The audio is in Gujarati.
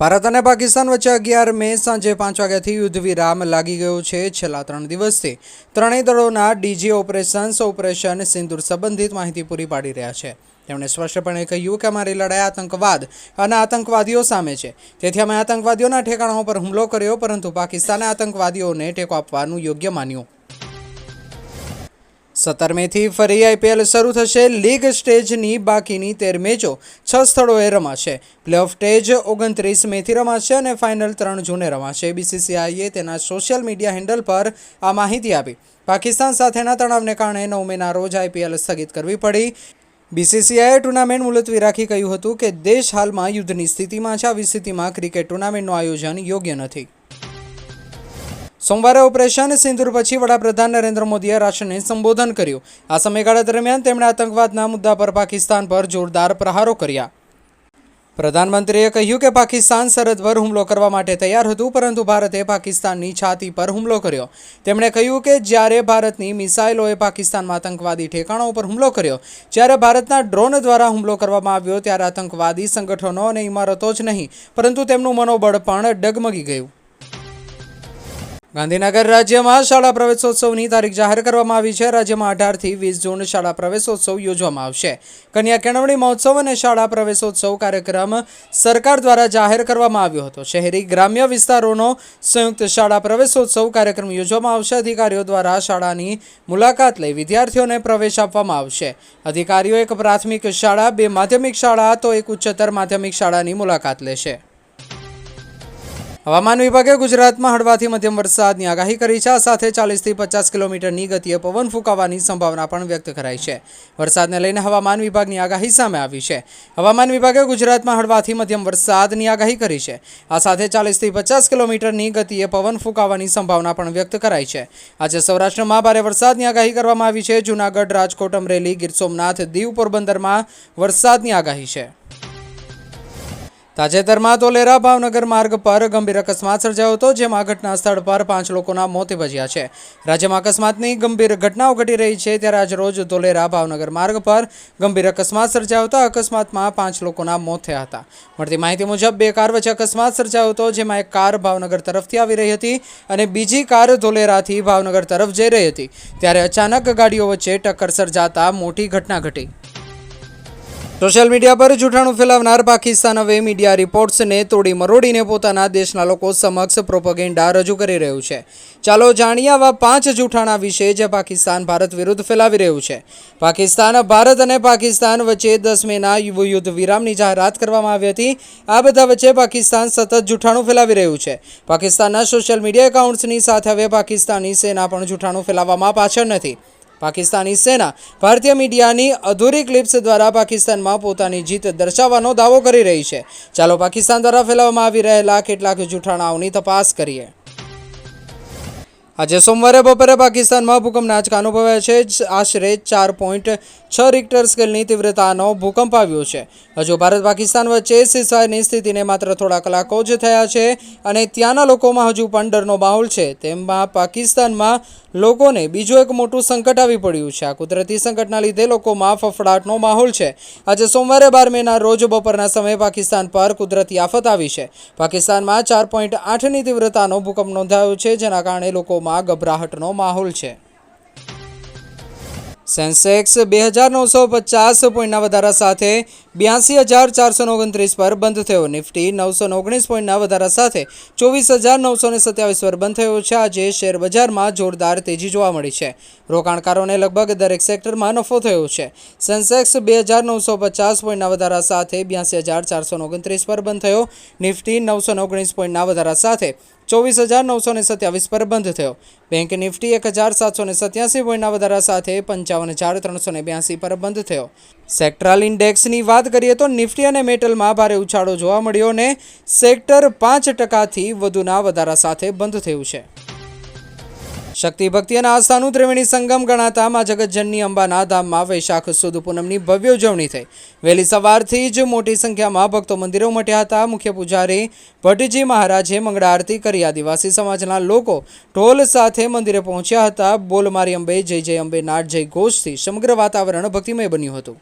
ભારત અને પાકિસ્તાન વચ્ચે અગિયાર મે સાંજે પાંચ વાગ્યાથી યુદ્ધ વિરામ લાગી ગયો છે. છેલ્લા ત્રણ દિવસથી ત્રણેય દળોના ડીજી ઓપરેશન્સ ઓપરેશન સિંદૂર સંબંધિત માહિતી પૂરી પાડી રહ્યા છે. તેમણે સ્પષ્ટપણે કહ્યું કે અમારી લડાઈ આતંકવાદ અને આતંકવાદીઓ સામે છે. તેથી અમે આતંકવાદીઓના ઠેકાણાઓ પર હુમલો કર્યો, પરંતુ પાકિસ્તાને આતંકવાદીઓને ટેકો આપવાનું યોગ્ય માન્યું. સત્તર મેથી ફરી આઈપીએલ શરૂ થશે. લીગ સ્ટેજની બાકીની તેર મેચો છ સ્થળોએ રમાશે. પ્લેઓફ સ્ટેજ ઓગણત્રીસ મેથી રમાશે અને ફાઇનલ ત્રણ જૂને રમાશે. બીસીસીઆઈએ તેના સોશિયલ મીડિયા હેન્ડલ પર આ માહિતી આપી. પાકિસ્તાન સાથેના તણાવને કારણે નવ મેના રોજ આઈપીએલ સ્થગિત કરવી પડી. બીસીસીઆઈએ ટુર્નામેન્ટ મુલતવી રાખી કહ્યું હતું કે દેશ હાલમાં યુદ્ધની સ્થિતિમાં છે. આવી સ્થિતિમાં ક્રિકેટ ટુર્નામેન્ટનું આયોજન યોગ્ય નથી. સોમવારે ઓપરેશન સિંદુર પછી વડાપ્રધાન નરેન્દ્ર મોદીએ રાષ્ટ્રને સંબોધન કર્યું. આ સમયગાળા દરમિયાન તેમણે આતંકવાદના મુદ્દા પર પાકિસ્તાન પર જોરદાર પ્રહારો કર્યા. પ્રધાનમંત્રીએ કહ્યું કે પાકિસ્તાન સરહદ પર હુમલો કરવા માટે તૈયાર હતું, પરંતુ ભારતે પાકિસ્તાનની છાતી પર હુમલો કર્યો. તેમણે કહ્યું કે જ્યારે ભારતની મિસાઇલોએ પાકિસ્તાનમાં આતંકવાદી ઠેકાણો પર હુમલો કર્યો, જ્યારે ભારતના ડ્રોન દ્વારા હુમલો કરવામાં આવ્યો, ત્યારે આતંકવાદી સંગઠનો અને ઇમારતો જ નહીં, પરંતુ તેમનું મનોબળ પણ ડગમગી ગયું. ગાંધીનગર રાજ્યમાં શાળા પ્રવેશોત્સવની તારીખ જાહેર કરવામાં આવી છે. રાજ્યમાં અઢારથી વીસ જૂન શાળા પ્રવેશોત્સવ યોજવામાં આવશે. કન્યા કેળવણી મહોત્સવ અને શાળા પ્રવેશોત્સવ કાર્યક્રમ સરકાર દ્વારા જાહેર કરવામાં આવ્યો હતો. શહેરી ગ્રામ્ય વિસ્તારોનો સંયુક્ત શાળા પ્રવેશોત્સવ કાર્યક્રમ યોજવામાં આવશે. અધિકારીઓ દ્વારા શાળાની મુલાકાત લઈ વિદ્યાર્થીઓને પ્રવેશ આપવામાં આવશે. અધિકારીઓ એક પ્રાથમિક શાળા, બે માધ્યમિક શાળા, તો એક ઉચ્ચતર માધ્યમિક શાળાની મુલાકાત લેશે. હવામાન વિભાગે ગુજરાતમાં હળવાથી મધ્યમ વરસાદની આગાહી કરી છે. આ સાથે ચાલીસથી પચાસ કિલોમીટરની ગતિએ પવન ફૂંકાવાની સંભાવના પણ વ્યક્ત કરાઈ છે. વરસાદને લઈને હવામાન વિભાગની આગાહી સામે આવી છે. હવામાન વિભાગે ગુજરાતમાં હળવાથી મધ્યમ વરસાદની આગાહી કરી છે. આ સાથે ચાલીસથી પચાસ કિલોમીટરની ગતિએ પવન ફૂંકાવાની સંભાવના પણ વ્યક્ત કરાઈ છે. આજે સૌરાષ્ટ્રમાં ભારે વરસાદની આગાહી કરવામાં આવી છે. જૂનાગઢ, રાજકોટ, અમરેલી, ગીર સોમનાથ, દીવ પોરબંદરમાં વરસાદની આગાહી છે. તાજેતરમાં ધોલેરા ભાવનગર માર્ગ પર ગંભીર અકસ્માત સર્જાયો હતો, જેમાં ઘટના સ્થળ પર પાંચ લોકોના મોત ભજ્યા છે. રાજ્યમાં અકસ્માતની ગંભીર ઘટનાઓ ઘટી રહી છે, ત્યારે આજ રોજ ધોલેરા ભાવનગર માર્ગ પર ગંભીર અકસ્માત સર્જાયો હતો. અકસ્માતમાં પાંચ લોકોના મોત થયા હતા. મળતી માહિતી મુજબ, બે કાર વચ્ચે અકસ્માત સર્જાયો હતો, જેમાં એક કાર ભાવનગર તરફથી આવી રહી હતી અને બીજી કાર ધોલેરાથી ભાવનગર તરફ જઈ રહી હતી. ત્યારે અચાનક ગાડીઓ વચ્ચે ટક્કર સર્જાતા મોટી ઘટના ઘટી. સોશિયલ મીડિયા પર જૂઠાણું ફેલાવનાર પાકિસ્તાન હવે મીડિયા રિપોર્ટ્સને તોડી મરોડીને પોતાના દેશના લોકો સમક્ષ પ્રોપગેન્ડા રજૂ કરી રહ્યું છે. ચાલો જાણીએ આવા પાંચ જૂઠાણા વિશે જે પાકિસ્તાન ભારત વિરુદ્ધ ફેલાવી રહ્યું છે. પાકિસ્તાન, ભારત અને પાકિસ્તાન વચ્ચે દસ મેના યુદ્ધ વિરામની જાહેરાત કરવામાં આવી હતી. આ બધા વચ્ચે પાકિસ્તાન સતત જૂઠાણું ફેલાવી રહ્યું છે. પાકિસ્તાનના સોશિયલ મીડિયા એકાઉન્ટ્સની સાથે હવે પાકિસ્તાની સેના પણ જૂઠાણું ફેલાવવામાં પાછળ નથી. પાકિસ્તાની સેના ભારતીય મીડિયાની અધૂરી ક્લિપ્સ દ્વારા પાકિસ્તાનમાં પોતાની જીત દર્શાવવાનો દાવો કરી રહી છે. ચાલો પાકિસ્તાન દ્વારા ફેલાવવામાં આવી રહેલા કેટલાક જૂઠાણાઓની તપાસ કરીએ. આજે સોમવારે બપોરે પાકિસ્તાનમાં ભૂકંપના આંચકા અનુભવાયા છે. આશરે ચાર પોઈન્ટ છ રિક્ટર સ્કેલની તીવ્રતાનો ભૂકંપ આવ્યો છે. હજુ ભારત પાકિસ્તાન વચ્ચે સીઝફાયરની સ્થિતિને માત્ર થોડા કલાકો જ થયા છે અને ત્યાંના લોકોમાં હજુ પણ ડરનો માહોલ છે. તેમાં પાકિસ્તાનમાં લોકોને બીજું એક મોટું સંકટ આવી પડ્યું છે. આ કુદરતી સંકટના લીધે લોકોમાં ફફડાટનો માહોલ છે. આજે સોમવારે બાર મેના રોજ બપોરના સમયે પાકિસ્તાન પર કુદરતી આફત આવી છે. પાકિસ્તાનમાં ચાર પોઈન્ટ આઠની તીવ્રતાનો ભૂકંપ નોંધાયો છે, જેના કારણે લોકોમાં ગભરાહટનો માહોલ છે. સેન્સેક્સ બે હજાર નવસો પચાસ પોઈન્ટના વધારા સાથે બ્યાસી હજાર ચારસો ઓગણત્રીસ પર બંધ થયો. નિફ્ટી નવસો ઓગણીસ પોઈન્ટના વધારા સાથે ચોવીસ હજાર નવસો ને સત્યાવીસ પર બંધ થયો છે. આજે શેર બજારમાં જોરદાર તેજી જોવા મળી છે. રોકાણકારોને લગભગ દરેક સેક્ટરમાં નફો થયો છે. સેન્સેક્સ બે હજાર નવસો પચાસ પોઈન્ટના વધારા સાથે બ્યાસી હજાર ચારસો ઓગણત્રીસ પર બંધ થયો. નિફ્ટી નવસો ઓગણીસ પોઈન્ટના વધારા સાથે ચોવીસ હજાર નવસો ને સત્યાવીસ પર બંધ થયો. બેંક નિફ્ટી એક હજાર સાતસો ને સત્યાસી પોઈન્ટના વધારા સાથે પંચાવન હજાર ત્રણસો ને બ્યાસી પર બંધ થયો. સેક્ટરલ ઇન્ડેક્સની વાત કરીએ તો નિફ્ટી અને મેટલમાં ભારે ઉછાળો જોવા મળ્યો અને સેક્ટર પાંચ ટકાથી વધુના વધારા સાથે બંધ થયું છે. શક્તિ અને આસ્થાનું ત્રિવેણી સંગમ ગણાતા માં જગતજનની અંબાના ધામમાં વૈશાખ સુદ પૂનમની ભવ્ય ઉજવણી થઈ. વહેલી સવારથી જ મોટી સંખ્યામાં ભક્તો મંદિરો ઉમટ્યા હતા. મુખ્ય પૂજારી ભટ્ટજી મહારાજે મંગળા આરતી કરી. આદિવાસી સમાજના લોકો ઢોલ સાથે મંદિરે પહોંચ્યા હતા. બોલમારી અંબે જય જય અંબે નાટ જય ઘોષથી સમગ્ર વાતાવરણ ભક્તિમય બન્યું હતું.